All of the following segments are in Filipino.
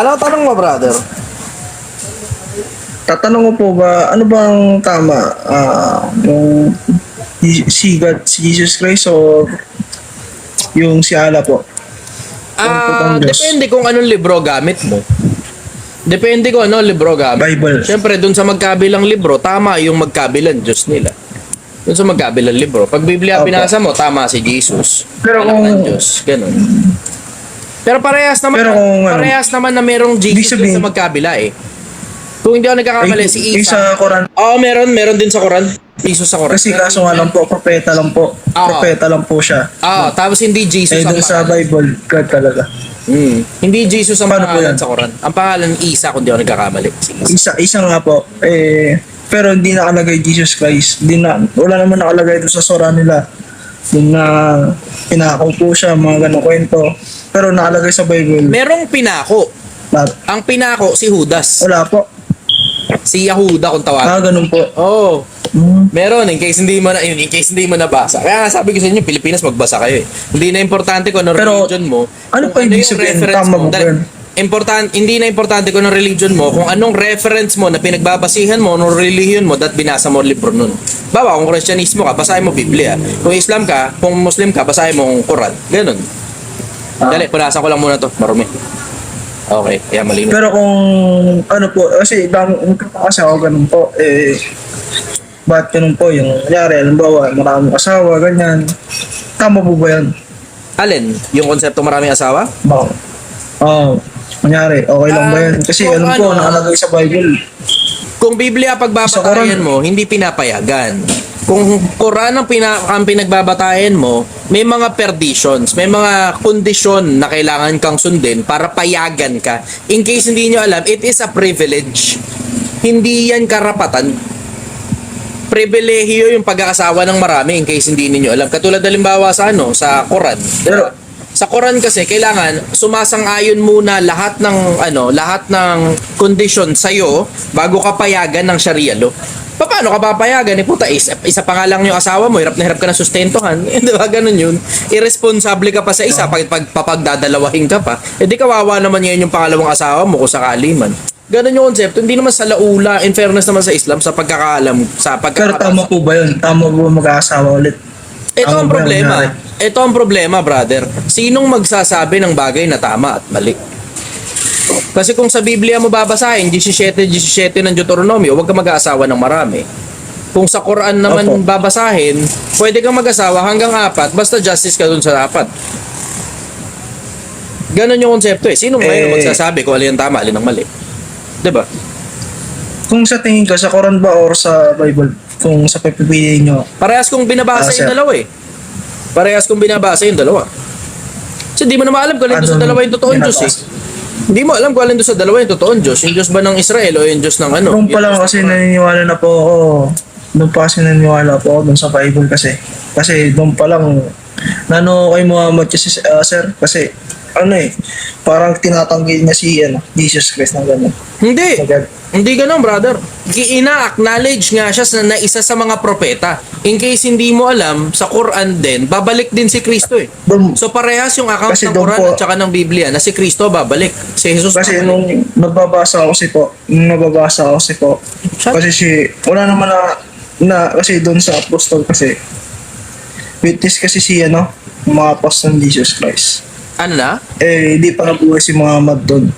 Ano tanong mo, brother? Tatanong ko po ba, ano bang tama? Ah, yung si God, si Jesus Christ o yung si Allah po? Ah, Diyos. depende kung anong libro gamit mo. Depende kung ano libro gamit. Bible. Siyempre, dun sa magkabilang libro, tama yung magkabilang Diyos nila. Dun sa magkabilang libro. Pag Biblia Opo. pinasa mo, tama si Jesus. Pero kung- ng Diyos. Ganun. Pero parehas naman, Pero kung ano, parehas naman na merong sabihin- sa magkabila eh. Kung hindi ako nagkakamali, Ay, si Isa. sa Quran. Oo, meron. Meron din sa Quran. Jesus sa Quran. Kasi kaso nga lang po, propeta lang po. Oo. Propeta lang po siya. Ah, tapos hindi Jesus Eh, ang dun sa pangalan. Bible, God talaga. Hmm. Hindi Jesus ang Paano po pangalan sa Quran. Ang pangalan Isa kung di ako nagkakamali. Si Isa. Isa, isa nga po. Eh, pero hindi nakalagay Jesus Christ. Hindi na, wala naman nakalagay doon sa sura nila. Yung na pinakaw po siya, mga ganong kwento. Pero nakalagay sa Bible. Merong pinako. Lahat. Ang pinako si Judas. Wala po. Si Yahuda kung tawagin. Ah, ganun po. Oh, Hmm. meron in case hindi mo na in case hindi mo nabasa. Kaya nga sabi ko sa inyo, Pilipinas magbasa kayo eh. Hindi na importante kung ano Pero, religion mo. ano pa ibig sabihin? Tama mo. yun? Important, hindi na importante kung anong religion mo, kung anong reference mo na pinagbabasihan mo, anong religion mo, that binasa mo libro nun. Bawa, kung Kristyanismo ka, basahin mo Biblia. Kung Islam ka, kung Muslim ka, basahin mo Quran. Ganun. Ah. Dali, punasan ko lang muna to. Marumi. Okay, kaya malino. Pero kung ano po, kasi dami, kasi ako ganun po, eh, ba't ganun po yung, nangyari, halimbawa, maraming asawa, ganyan. Tama po ba yan? Alin? Yung konsepto maraming asawa? Oo. Nangyari, okay lang ba yan? Ah, Kasi kung ano po, ano, nakalagay sa Bible. Kung Biblia pagbabatayan mo, hindi pinapayagan. Kung Quran ang, pina, ang pinagbabatayan mo, may mga perditions, may mga kondisyon na kailangan kang sundin para payagan ka. In case hindi nyo alam, it is a privilege. Hindi yan karapatan. Pribilehiyo yung pag-aasawa ng marami in case hindi ninyo alam. Katulad halimbawa sa ano, sa Quran. Pero, Sa Quran kasi kailangan sumasang-ayon muna lahat ng ano, lahat ng condition sa iyo bago ka payagan ng Sharia law. Pa- Paano ka papayagan? Eh, puta, isa, isa pa nga lang yung asawa mo, hirap na hirap ka na sustentuhan. Eh, di ba? Ganun yun. Irresponsible ka pa sa isa pag, pag papagdadalawahin ka pa. Eh, di kawawa naman yan yung pangalawang asawa mo kung sakali man. Ganun yung konsepto. Hindi naman sa laula, in fairness naman sa Islam, sa pagkakaalam, sa pero pagkakabasa. tama po ba yun? Tama po mag-aasawa ulit? Ito ang problema. yan? Ito ang problema, brother. Sinong magsasabi ng bagay na tama at mali? Kasi kung sa Biblia mo babasahin, 17-17 ng Deuteronomio, huwag ka mag-aasawa ng marami. Kung sa Quran naman Opo. babasahin, pwede kang mag-asawa hanggang apat, basta justice ka dun sa apat. Ganon yung konsepto eh. Sinong ngayon Eh, magsasabi kung alin ang tama, alin ang mali? ba? Kung sa tingin ka, sa Quran ba or sa Bible? Kung sa pipiliin nyo, Parehas kong binabasa Ah, yung dalawa eh. Parehas kong binabasa yung dalawa. So di mo na maalam kung alin doon sa Ano dalawa yung totoong Diyos eh. Hindi mo alam kung alin doon sa dalawa yung totoong Diyos. Yung Diyos ba ng Israel o yung Diyos ng ano? Yung pa lang kasi naniniwala na po ako, nung pa kasi naniniwala po ako dun sa Bible kasi. Kasi nung pa lang, nano kay Muhammad kasi, ah, sir, kasi ano eh, parang tinatanggi niya si ano, Jesus Christ ng gano'n. Hindi. Agad. Hindi ganun, brother. Ina-acknowledge nga siya sa, na isa sa mga propeta. In case hindi mo alam, sa Quran din, babalik din si Kristo eh. So parehas yung account ng Quran po- at saka ng Biblia na si Kristo babalik. Si Jesus kasi babalik. nung nababasa ako si po, nung nababasa ako si po, Shut- kasi si, wala naman na, na kasi doon sa apostol kasi, witness kasi si ano, mga apostol ng Jesus Christ. Ano na? Eh, hindi pa nabuhay si Muhammad doon.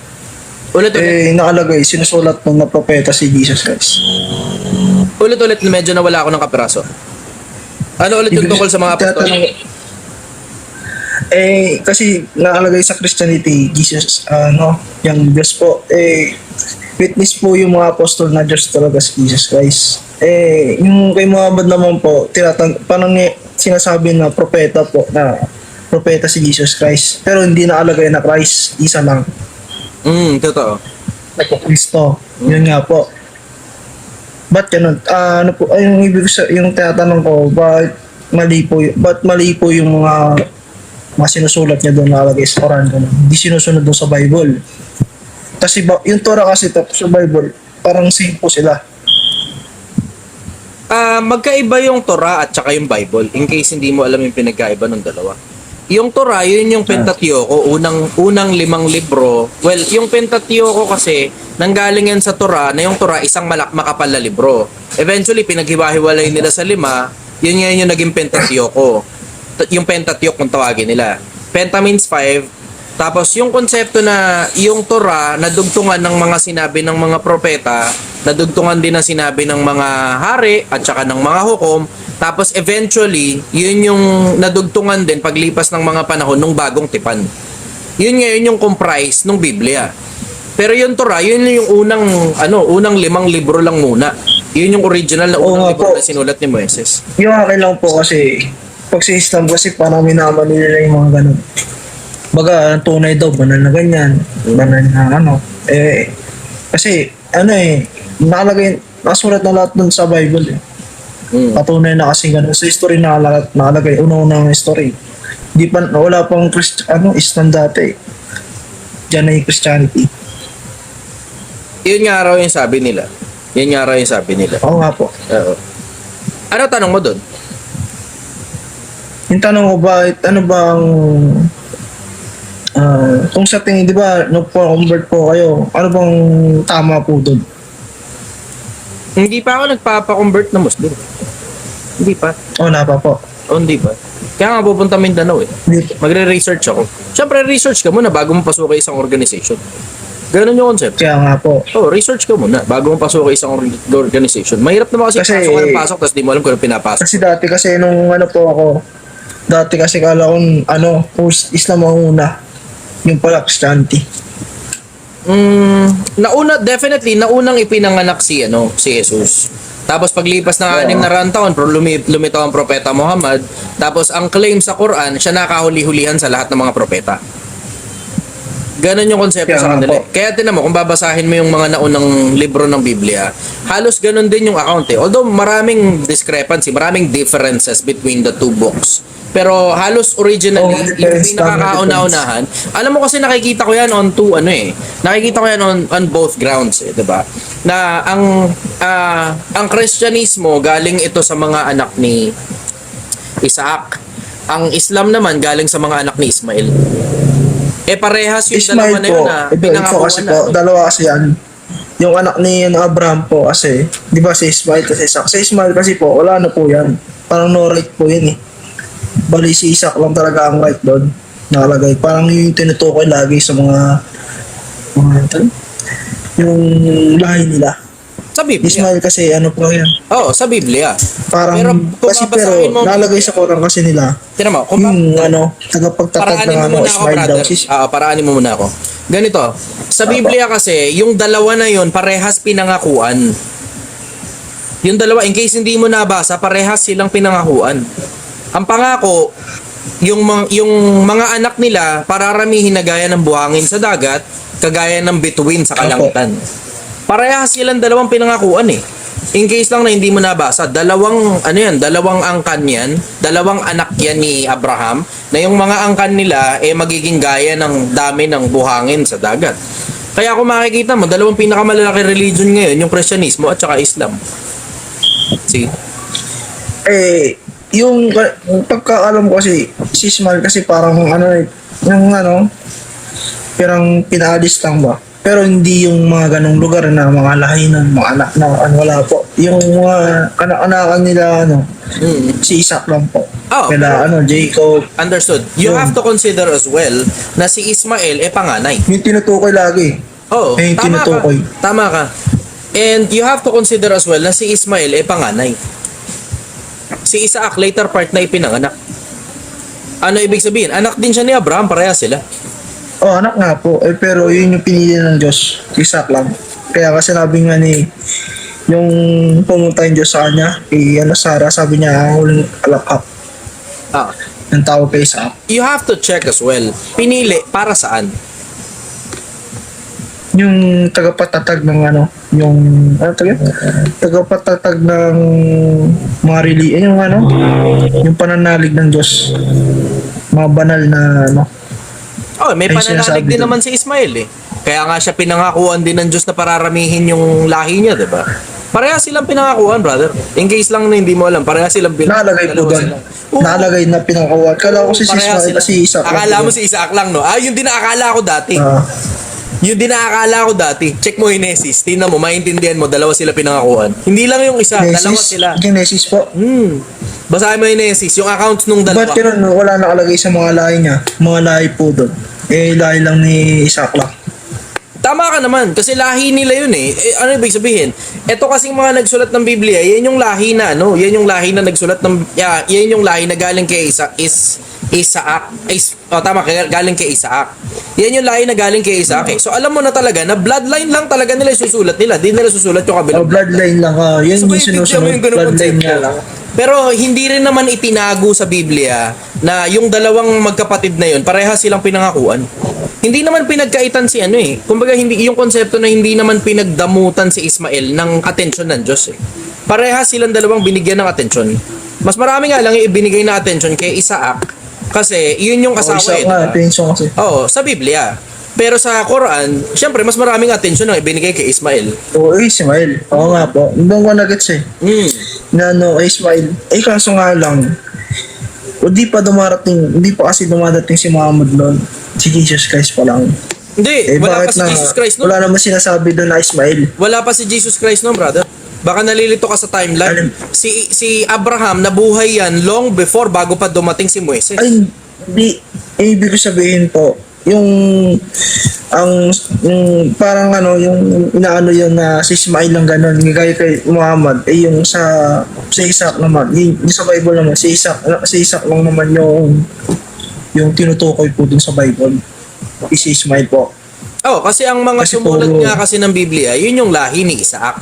Ulit-ulit. Eh, nakalagay, sinusulat nung na propeta si Jesus Christ. Ulit-ulit na medyo nawala ako ng kapiraso. Ano ulit yung tungkol sa mga apostol? Eh, kasi nakalagay sa Christianity, Jesus, ano, yung Diyos po, eh, witness po yung mga apostol na Diyos talaga si Jesus Christ. Eh, yung kay Muhammad naman po, tinatang, parang eh, sinasabi na propeta po, na propeta si Jesus Christ. Pero hindi nakalagay na Christ, isa lang. Mm, totoo. Kristo. Yun nga po. Ba't ganun? Ah, ano po, ay, yung ibig sa, yung tinatanong ko, ba't mali po, ba't mali po yung mga mga sinusulat niya doon nakalagay sa Quran ganun. Hindi sinusunod doon sa Bible. Kasi ba, yung Torah kasi tapos sa Bible, parang same po sila. Ah, magkaiba yung Torah at saka yung Bible in case hindi mo alam yung pinagkaiba ng dalawa. Yung Torah, yun yung Pentateuco, unang unang limang libro. Well, yung Pentateuco kasi nanggaling yan sa Torah, na yung Torah isang malak makapal na libro. Eventually pinaghiwa-hiwalay nila sa lima, yun ngayon yung naging Pentateuco. Yung Pentateuch kung tawagin nila. Penta means five, tapos yung konsepto na yung Torah nadugtungan ng mga sinabi ng mga propeta, nadugtungan din ng sinabi ng mga hari at saka ng mga hukom, tapos eventually, yun yung nadugtungan din paglipas ng mga panahon ng bagong tipan. Yun ngayon yung comprise ng Biblia. Pero yung Torah, yun yung unang ano, unang limang libro lang muna. Yun yung original na unang libro po. na sinulat ni Moises. Yung akin lang po kasi, pag sa Islam kasi parang minaman nila yung mga ganun. Baga, tunay daw, banal na ganyan, banal na ano. Eh, kasi, ano eh, nakalagay, nasulat na lahat dun sa Bible eh. Mm. Patunay na kasi ganun. Sa history nakalagay, nakalagay una-unang history. Di pa, wala pang Christ, ano, Islam dati. Diyan na yung Christianity. Yun nga raw yung sabi nila. Yun nga raw yung sabi nila. Oo nga po. Oo. Ano tanong mo doon? Yung tanong ko ba, ano bang ah kung sa tingin, di ba, nag-convert po kayo, ano bang tama po doon? Hindi pa ako nagpapa-convert na Muslim. Hindi pa. O, na pa po. O, hindi pa. Kaya nga pupunta Mindanao eh. Hindi po. Magre-research ako. Siyempre, research ka muna bago mo pasukin isang organization. Ganun yung concept. Kaya nga po. Oh, research ka muna bago mo pasukin isang or- organization. Mahirap naman kasi, Kasi- pasok ka ng pasok tapos di mo alam kung ano pinapasok. Kasi dati kasi nung ano po ako, dati kasi kala ko ano, post Islam ang una. Yung pala Christianity. Mm, nauna, definitely, naunang ipinanganak si, ano, si Jesus. Tapos paglipas ng anim na raan taon, lumitaw ang propeta Muhammad. Tapos ang claim sa Quran, siya nakahuli-hulihan sa lahat ng mga propeta. Ganon yung konsepto Kaya sa kanila. po. Kaya tinan mo, kung babasahin mo yung mga naunang libro ng Biblia, halos ganon din yung account eh. Although maraming discrepancy, maraming differences between the two books. Pero halos originally, Oh, yung pinakakaunahan, alam mo kasi nakikita ko yan on two ano eh. Nakikita ko yan on, on both grounds eh, 'di ba? Na ang ah, ang Kristyanismo galing ito sa mga anak ni Isaac. Ang Islam naman galing sa mga anak ni Ismail. Eh parehas yung dalawa Ismail na po, yun na ito, ito kasi na. po, dalawa kasi yan. Yung anak ni ano, Abraham po kasi, di ba si Ismail kasi Isaac. Si Ismail kasi po, wala na po yan. Parang no right po yan eh. Bali si Isaac lang talaga ang right doon. Nakalagay. Parang yung tinutukoy lagi sa mga mga ito, yung lahi nila. Sa Biblia. Ismail kasi ano po yan. Oo, sa Biblia. Parang, Pero kasi pero mo- nalagay sa Quran kasi nila. Tinan mo, kung ba- Yung ano, tagapagtatag ng mo ano, muna ako, Ismail daw. Si, Ah, paraanin mo muna ako. Ganito, sa Biblia kasi, yung dalawa na yon parehas pinangakuan. Yung dalawa, in case hindi mo nabasa, parehas silang pinangakuan. Ang pangako, yung, mga, yung mga anak nila, pararamihin na gaya ng buhangin sa dagat, kagaya ng bituin sa kalangitan. Parehas silang dalawang pinangakuan eh. In case lang na hindi mo nabasa, dalawang ano yan, dalawang angkan yan, dalawang anak yan ni Abraham, na yung mga angkan nila eh magiging gaya ng dami ng buhangin sa dagat. Kaya kung makikita mo, dalawang pinakamalalaki religion ngayon, yung Kristyanismo at saka Islam. See? eh, yung, yung pagkaalam ko kasi, si Ismail kasi parang ano eh, yung ano, parang pinaalis lang ba? Pero hindi yung mga ganong lugar na mga lahi ng mga anak na ano, wala po. Yung mga anak-anakan nila, ano, Mm. si Isaac lang po. Oh, Kaya ano, Jacob, Understood. You Yun. have to consider as well na si Ismael eh panganay. yung tinutukoy lagi. Oo, Eh, tama ka. tinutukoy. Tama ka. And you have to consider as well na si Ismael eh panganay. Si Isaac later part na ipinanganak. Ano ibig sabihin? Anak din siya ni Abraham, pareha sila. Oh, anak nga po. Eh, pero yun yung pinili ng Diyos. Isaac lang. Kaya kasi sabi nga ni yung pumunta yung Diyos sa kanya, kay ano, Sarah, sabi niya, ang huling alakap Ah, ng tao kay Isaac. you have to check as well. Pinili para saan? Yung tagapatatag ng ano, yung, ano tawag? Tagapatatag ng mga reli, eh, yung ano, yung pananalig ng Diyos. Mga banal na, ano, Oh, may Ay, pananalig din naman si Ismael eh. Kaya nga siya pinangakuan din ng Diyos na pararamihin yung lahi niya, 'di ba? Pareha silang pinangakuan, brother. In case lang na hindi mo alam, pareha silang pinangakuan. Nakalagay po doon. Oo. Nakalagay na pinakakuha. Kala ko si Ismael si Isaac. Akala mo si Isaac lang, no? Ah, yun din akala ko dati. Ah, Yun din ang akala ko dati. Check mo Genesis. Tingnan mo, maintindihan mo, dalawa sila pinangakuan. Hindi lang yung isa, dalawa Genesis, sila. Genesis po. Hmm. Basahin mo yung Genesis, yung accounts nung dalawa. Ba't yun, wala nakalagay sa mga lahi niya? Mga lahi po doon. Eh, lahi lang ni Isaac lang. Tama ka naman, kasi lahi nila yun eh. eh ano ibig sabihin? Ito kasing mga nagsulat ng Biblia, yan yung lahi na, no? Yan yung lahi na nagsulat ng, yeah, yan yung lahi na galing kay Isaac, is, Isaac, is, oh, tama, galing kay Isaac. Yan yung lahi na galing kay Isaac eh. So alam mo na talaga na bloodline lang talaga nila susulat nila. Di nila susulat yung Oh, kabilang. bloodline lang. Ah, yun So, yung sinusunod. Bloodline niya lang. Pero hindi rin naman itinago sa Biblia na yung dalawang magkapatid na yun, pareha silang pinangakuan. Hindi naman pinagkaitan si ano eh. Kumbaga hindi yung konsepto na hindi naman pinagdamutan si Ismael ng atensyon ng Diyos eh. Pareha silang dalawang binigyan ng atensyon. Mas marami nga lang yung ibinigay na atensyon kay Isaac kasi yun yung Oh, asawa Isaac eh. diba? pension kasi. Oo, sa Biblia. Pero sa Quran, syempre mas maraming atensyon ang ibinigay kay Ismael. Oo, eh, Ismael. Oo nga po. Doon ko nagets eh. Mm. Na kay Ismael. Eh, kaso nga lang, o di pa dumarating, hindi pa kasi dumadating si Muhammad noon. Si Jesus Christ pa lang. Hindi, Eh, wala pa si na, Jesus Christ no? wala naman sinasabi doon na Ismael. Wala pa si Jesus Christ no, brother. Baka nalilito ka sa timeline. Si si Abraham nabuhay yan long before bago pa dumating si Moises. Ay, eh, ibig ko sabihin po, yung, ang, yung, parang ano, yung inaano yun na si Ismail lang ganun, gaya kay Muhammad, eh yung sa, sa Isaac naman, yung, yung sa Bible naman, si Isaac, si Isaac lang naman yung, yung tinutukoy po dun sa Bible. Eh, Si Ismail po. Oh, kasi ang mga Kasi sumulat puro- nga kasi ng Biblia, yun yung lahi ni Isaac.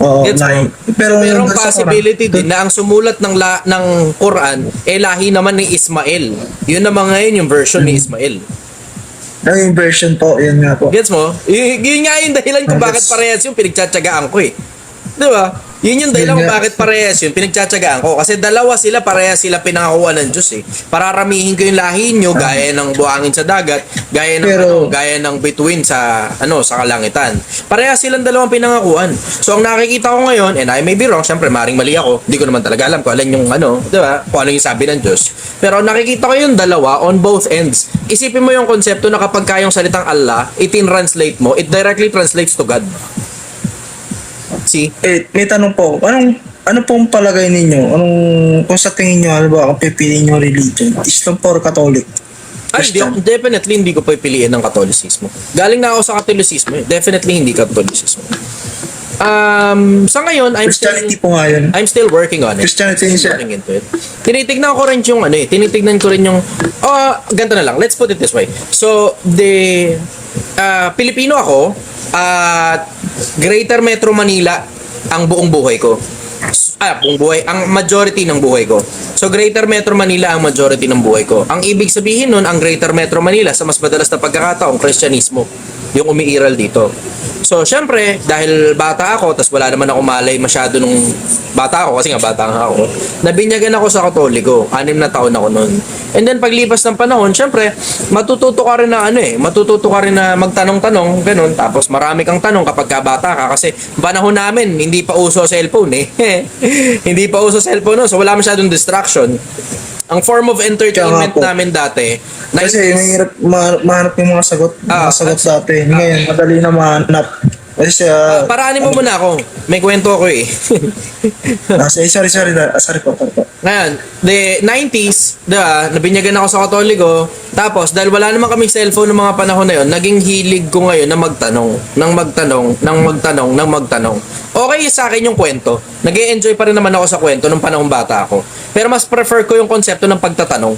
Oo, Gets mo? like, pero Merong yung sa possibility Quran, din na ang sumulat ng la, ng Quran eh lahi naman ni Ismael. Yun naman ngayon yung version ni Ismael. Ano yung version po, yun nga po. Gets mo? Y- yun nga yung dahilan kung Ah, bakit parehas yung pinagtsatsagaan ko eh. Di ba? Yun yung dahilan kung bakit parehas yun pinagtsatsagaan ko. Kasi dalawa sila, parehas sila pinangakuha ng Diyos eh. Pararamihin ko yung lahi nyo gaya ng buhangin sa dagat, gaya ng, Pero- ano, gaya ng bituin sa, ano, sa kalangitan. Parehas silang dalawang pinangakuan. So ang nakikita ko ngayon, and I may be wrong, syempre maring mali ako, hindi ko naman talaga alam kung alin yung ano, di ba? Kung ano yung sabi ng Diyos. Pero nakikita ko yung dalawa on both ends. Isipin mo yung konsepto na kapag kayong salitang Allah, itin-translate mo, it directly translates to God. See? Eh, may tanong po, anong ano pong palagay ninyo? Anong, kung sa tingin nyo, ano ba, kung pipiliin nyo religion? Islam po or Catholic? Ay, ako- definitely hindi ko pipiliin ng Katolisismo. Galing na ako sa Katolisismo eh. Definitely hindi Katolisismo. Um, sa ngayon, I'm still, Christianity po nga yun. I'm still working on it. Christianity Still siya. looking into it. Tinitignan ko rin yung ano eh, tinitignan ko rin yung oh, ganito na lang. Let's put it this way. So, the ah, Pilipino ako at Greater Metro Manila ang buong buhay ko. Ah, buong buhay, ang majority ng buhay ko. So, Greater Metro Manila ang majority ng buhay ko. Ang ibig sabihin nun, ang Greater Metro Manila sa mas madalas na pagkakataong Kristyanismo yung umiiral dito. So, syempre, dahil bata ako, tas wala naman ako malay masyado nung bata ako, kasi nga bata nga ako, nabinyagan ako sa katoliko. Anim na taon ako noon. And then, paglipas ng panahon, syempre, matututo ka rin na ano eh, matututo ka rin na magtanong-tanong, ganun. Tapos, marami kang tanong kapag ka bata ka, kasi panahon namin, hindi pa uso cellphone eh. hindi pa uso cellphone no, so wala masyadong distraction. Ang form of entertainment Kaya namin dati, Kasi 90s, mahirap ma- mahanap yung mga sagot. Ah, mga sagot dati. Ngayon, madali na mahanap. Kasi siya, paraanin mo muna ako. May kwento ako eh. ah, sorry, sorry, sorry, ah, sorry po, sorry po. Ngayon, the 90s, diba, nabinyagan ako sa katoliko. Tapos, dahil wala naman kaming cellphone ng mga panahon na yon, naging hilig ko ngayon na magtanong, nang magtanong, nang magtanong, nang magtanong. Okay sa akin yung kwento. nag enjoy pa rin naman ako sa kwento nung panahong bata ako. Pero mas prefer ko yung konsepto ng pagtatanong.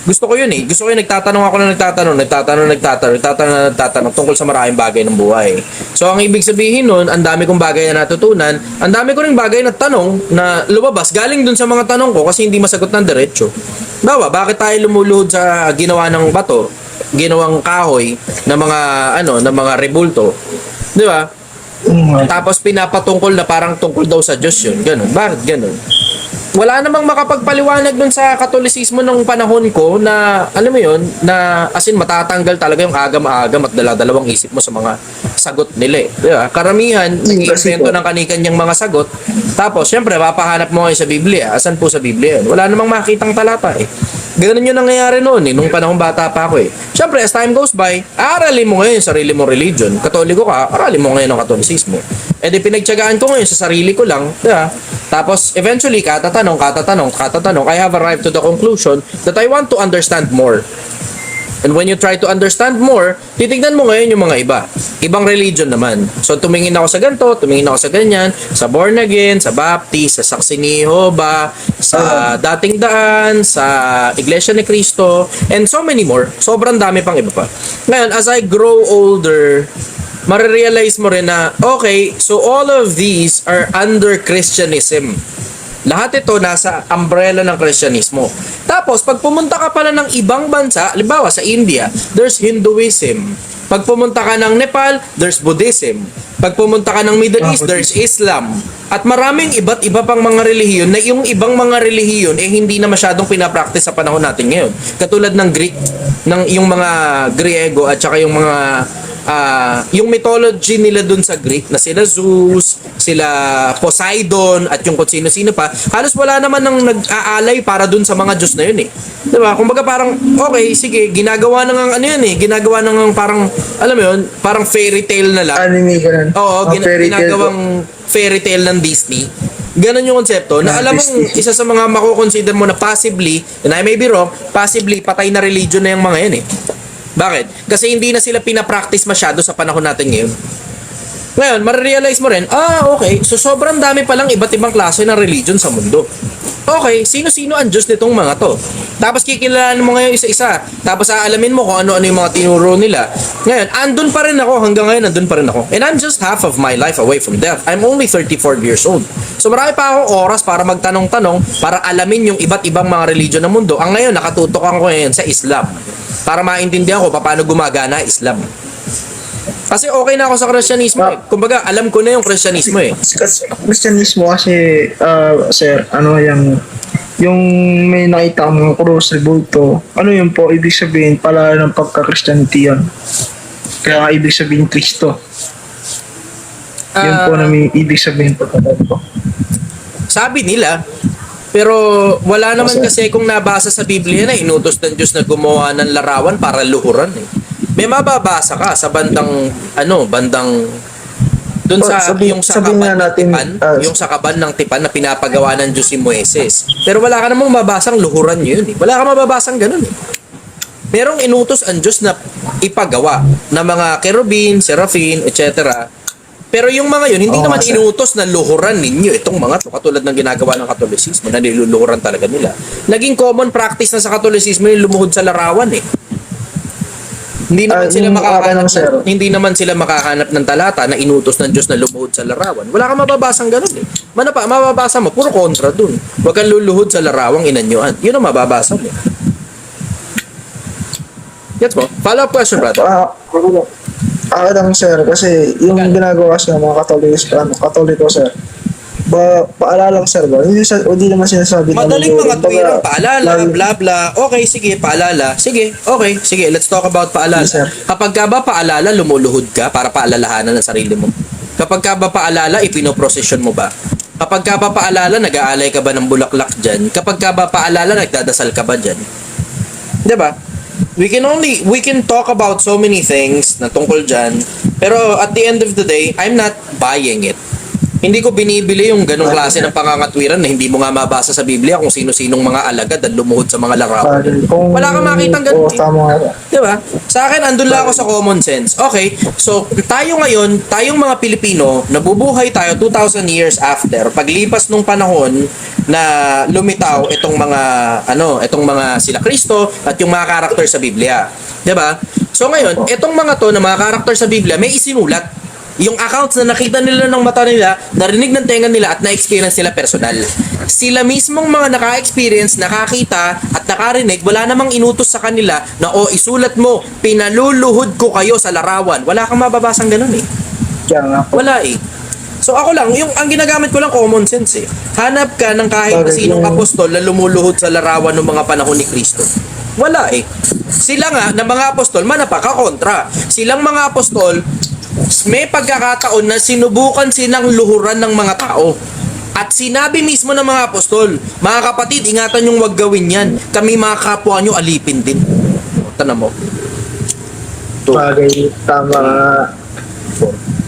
Gusto ko yun eh. Gusto ko yung nagtatanong ako na nagtatanong, nagtatanong, nagtatanong, nagtatanong, nagtatanong tungkol sa maraming bagay ng buhay. So, ang ibig sabihin nun, ang dami kong bagay na natutunan, ang dami ko ring bagay na tanong na lumabas galing dun sa mga tanong ko kasi hindi masagot ng diretso. Bawa, bakit tayo lumuluhod sa ginawa ng bato, ginawang kahoy na mga, ano, na mga rebulto? Di ba? Mm, Tapos pinapatungkol na parang tungkol daw sa Diyos yun. Ganun. Bakit ganun? wala namang makapagpaliwanag dun sa katolisismo nung panahon ko na, alam mo yun, na as in matatanggal talaga yung agam-agam at daladalawang isip mo sa mga sagot nila eh. Di ba? Karamihan, nag-invento ng kanikanyang mga sagot. Tapos, syempre, papahanap mo ngayon sa Biblia. Asan po sa Biblia? Wala namang makitang talata eh. Ganun yung nangyayari noon eh, nung panahon bata pa ako eh. Syempre, as time goes by, aralin mo ngayon sarili mong religion. Katoliko ka, aralin mo ngayon ang katolisismo. E di pinagtyagaan ko ngayon sa sarili ko lang, di ba? Tapos, eventually, katatanong, katatanong, katatanong, I have arrived to the conclusion that I want to understand more. And when you try to understand more, titignan mo ngayon yung mga iba. Ibang religion naman. So tumingin ako sa ganito, tumingin ako sa ganyan, sa born again, sa baptist, sa saksi ni Jehovah, sa dating daan, sa iglesia ni Cristo, and so many more. Sobrang dami pang iba pa. Ngayon, as I grow older, marirealize mo rin na, okay, so all of these are under Christianism. Lahat ito nasa umbrella ng Kristyanismo. Tapos, pag pumunta ka pala ng ibang bansa, halimbawa sa India, there's Hinduism. Pag pumunta ka ng Nepal, there's Buddhism. Pag pumunta ka ng Middle Ah, East, there's Islam. At maraming iba't iba pang mga relihiyon na yung ibang mga relihiyon eh hindi na masyadong pinapractice sa panahon natin ngayon. Katulad ng Greek, ng yung mga Griego at saka yung mga ah, yung mythology nila dun sa Greek na sila Zeus, sila Poseidon at yung kung sino-sino pa, halos wala naman nang nag-aalay para dun sa mga Diyos na yun eh. 'Di ba? Kumbaga parang okay, sige, ginagawa na ng ano yun eh, ginagawa na ng parang alam mo yun, parang fairy tale na lang. Anime ganun. Oo, Ah, gina- fairy tale ginagawang fairy tale ng Disney. Ganon yung konsepto. Na Ng alam mong isa sa mga makukonsider mo na possibly, and I may be wrong, possibly patay na religion na yung mga yan eh. Bakit? Kasi hindi na sila pinapractice masyado sa panahon natin ngayon. Ngayon, marirealize mo rin, ah, okay, so sobrang dami palang iba't ibang klase ng religion sa mundo. Okay, sino-sino ang Diyos nitong mga to? Tapos kikilalanin mo ngayon isa-isa. Tapos aalamin mo kung ano-ano yung mga tinuro nila. Ngayon, andun pa rin ako. Hanggang ngayon, andun pa rin ako. And I'm just half of my life away from death. I'm only 34 years old. So marami pa akong oras para magtanong-tanong, para alamin yung iba't ibang mga religion ng mundo. Ang ngayon, nakatutok ako ngayon sa Islam. Para maintindihan ko paano gumagana Islam. Kasi okay na ako sa Kristyanismo eh. Kumbaga, alam ko na yung Kristyanismo eh. Kasi Christianismo kasi, ah, sir, ano yung yung may nakita mo cross rebulto, ano yun po, ibig sabihin pala ng pagka-Christianity yun. Kaya ibig sabihin Kristo. Yun po Ah, na may ibig sabihin po po. Sabi nila, pero wala naman Kasi- kung nabasa sa Biblia na inutos ng Diyos na gumawa ng larawan para luhuran eh. May mababasa ka sa bandang ano, bandang doon Oh, sa sabi- yung sa kaban ng natin, tipan, ah, yung sa kaban ng tipan na pinapagawa ng Diyos si Moises. Pero wala ka namang mababasang luhuran yun eh. Wala ka mababasang ganun eh. Merong inutos ang Diyos na ipagawa ng mga kerubin, serafin, etc. Pero yung mga yun, hindi Oo naman sir. inutos na luhuran ninyo itong mga to katulad ng ginagawa ng Katolisismo na niluluhuran talaga nila. Naging common practice na sa Katolisismo yung lumuhod sa larawan eh. Hindi naman Ah, sila yung makakahanap akin lang, sir. ng, hindi naman sila makakahanap ng talata na inutos ng Diyos na lumuhod sa larawan. Wala kang mababasang ganun eh. Mana pa, mababasa mo, puro kontra dun. Huwag kang luluhod sa larawang inanyuan. Yun ang mababasa mo. Gets mo? Follow up question, brother. Ah, ako lang sir, kasi yung ginagawa sa mga katoliko, ano, katoliko sir, ba, paalala sir ba? Hindi, sa, hindi naman sinasabi na Madaling mga tuwirang paalala, bla bla. Okay, sige, paalala. Sige, okay, sige, let's talk about paalala. Yes, sir. Kapag ka ba paalala, lumuluhod ka para paalalahanan ng sarili mo? Kapag ka ba paalala, ipinoprosesyon mo ba? Kapag ka ba paalala, nag-aalay ka ba ng bulaklak dyan? Kapag ka ba paalala, nagdadasal ka ba dyan? 'Di ba? We can only we can talk about so many things na tungkol diyan, pero at the end of the day, I'm not buying it. Hindi ko binibili yung ganong klase ng pangangatwiran na hindi mo nga mabasa sa Biblia kung sino-sinong mga alagad at lumuhod sa mga larawan. Kung- Wala kang makitang ganun. Eh. Di ba? Sa akin, andun lang ako sa common sense. Okay, so tayo ngayon, tayong mga Pilipino, nabubuhay tayo 2,000 years after, paglipas nung panahon na lumitaw itong mga, ano, itong mga sila Kristo at yung mga karakter sa Biblia. Di ba? So ngayon, itong mga to na mga karakter sa Biblia, may isinulat yung accounts na nakita nila ng mata nila, narinig ng tenga nila at na-experience nila personal. Sila mismong mga naka-experience, nakakita at nakarinig, wala namang inutos sa kanila na o isulat mo, pinaluluhod ko kayo sa larawan. Wala kang mababasang ganun eh. Wala eh. So ako lang, yung ang ginagamit ko lang common sense eh. Hanap ka ng kahit na sinong apostol na lumuluhod sa larawan ng mga panahon ni Kristo. Wala eh. Sila nga, na mga apostol, manapaka kontra. Silang mga apostol, may pagkakataon na sinubukan silang luhuran ng mga tao. At sinabi mismo ng mga apostol, mga kapatid, ingatan yung wag gawin yan. Kami mga kapwa nyo, alipin din. Tana mo. Bagay, tama.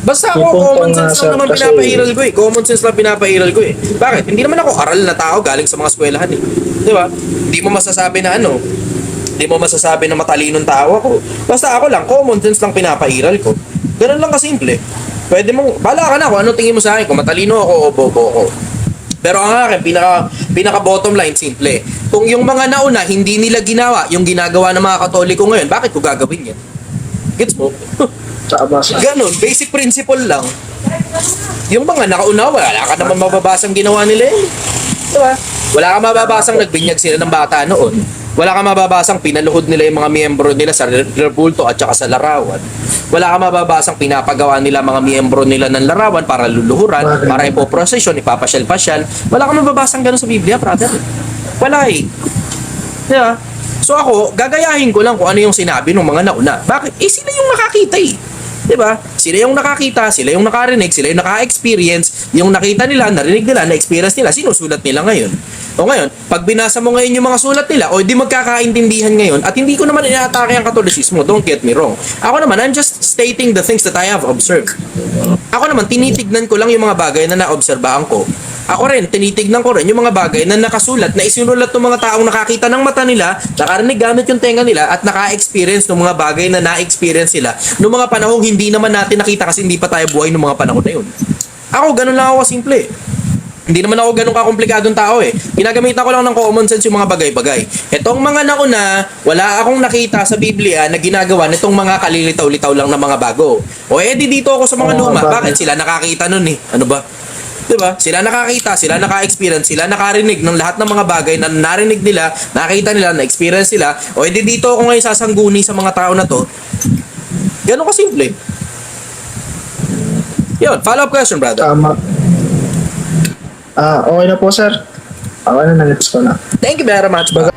Basta ako, punto common sense lang naman pinapairal ko eh. Common sense lang pinapairal ko eh. Bakit? Hindi naman ako aral na tao galing sa mga eskwelahan eh. Di ba? Hindi mo masasabi na ano, hindi mo masasabi na matalinong tao ako. Basta ako lang, common sense lang pinapairal ko. Ganun lang kasimple. Pwede mong, bala ka na kung ano tingin mo sa akin, kung matalino ako o bobo ako. Pero ang akin, pinaka, pinaka bottom line, simple. Kung yung mga nauna, hindi nila ginawa, yung ginagawa ng mga katoliko ngayon, bakit ko gagawin yan? Gets mo? Tama sa Ganon, basic principle lang. Yung mga nakauna, wala ka naman mababasang ginawa nila yun. Diba? Wala ka mababasang nagbinyag sila ng bata noon. Wala ka mababasang pinaluhod nila yung mga miyembro nila sa rebulto at saka sa larawan. Wala ka mababasang pinapagawa nila mga miyembro nila ng larawan para luluhuran, para ipoprosesyon, ipapasyal-pasyal. Wala ka mababasang ganun sa Biblia, brother. Wala eh. Diba? So ako, gagayahin ko lang kung ano yung sinabi ng mga nauna. Bakit? Eh sila yung nakakita eh. 'Di ba? Sila yung nakakita, sila yung nakarinig, sila yung naka-experience, yung nakita nila, narinig nila, na-experience nila, sinusulat nila ngayon. O ngayon, pag binasa mo ngayon yung mga sulat nila, o di magkakaintindihan ngayon, at hindi ko naman inaatake ang katolisismo, don't get me wrong. Ako naman, I'm just stating the things that I have observed. Ako naman, tinitignan ko lang yung mga bagay na naobserbahan ko. Ako rin, tinitignan ko rin yung mga bagay na nakasulat, na isinulat ng mga taong nakakita ng mata nila, nakarinig gamit yung tenga nila, at naka-experience ng mga bagay na na-experience sila noong mga panahong hindi naman natin nakita kasi hindi pa tayo buhay noong mga panahon na yun. Ako, ganun lang ako simple. Hindi naman ako ganun kakomplikadong tao eh. Ginagamitan ko lang ng common sense yung mga bagay-bagay. Itong mga nauna, wala akong nakita sa Biblia na ginagawa nitong mga kalilitaw-litaw lang na mga bago. O eh, di dito ako sa mga luma. bakit? Bakit? Sila nakakita nun eh. Ano ba? 'Di ba? Sila nakakita, sila naka-experience, sila nakarinig ng lahat ng mga bagay na narinig nila, nakita nila, na-experience sila. O edi dito ako ngayon sasangguni sa mga tao na to. Ganun ka simple. Yun, follow-up question, brother. Tama. Ah, okay na po, sir. Okay na, nagets ko na. Thank you very much, brother.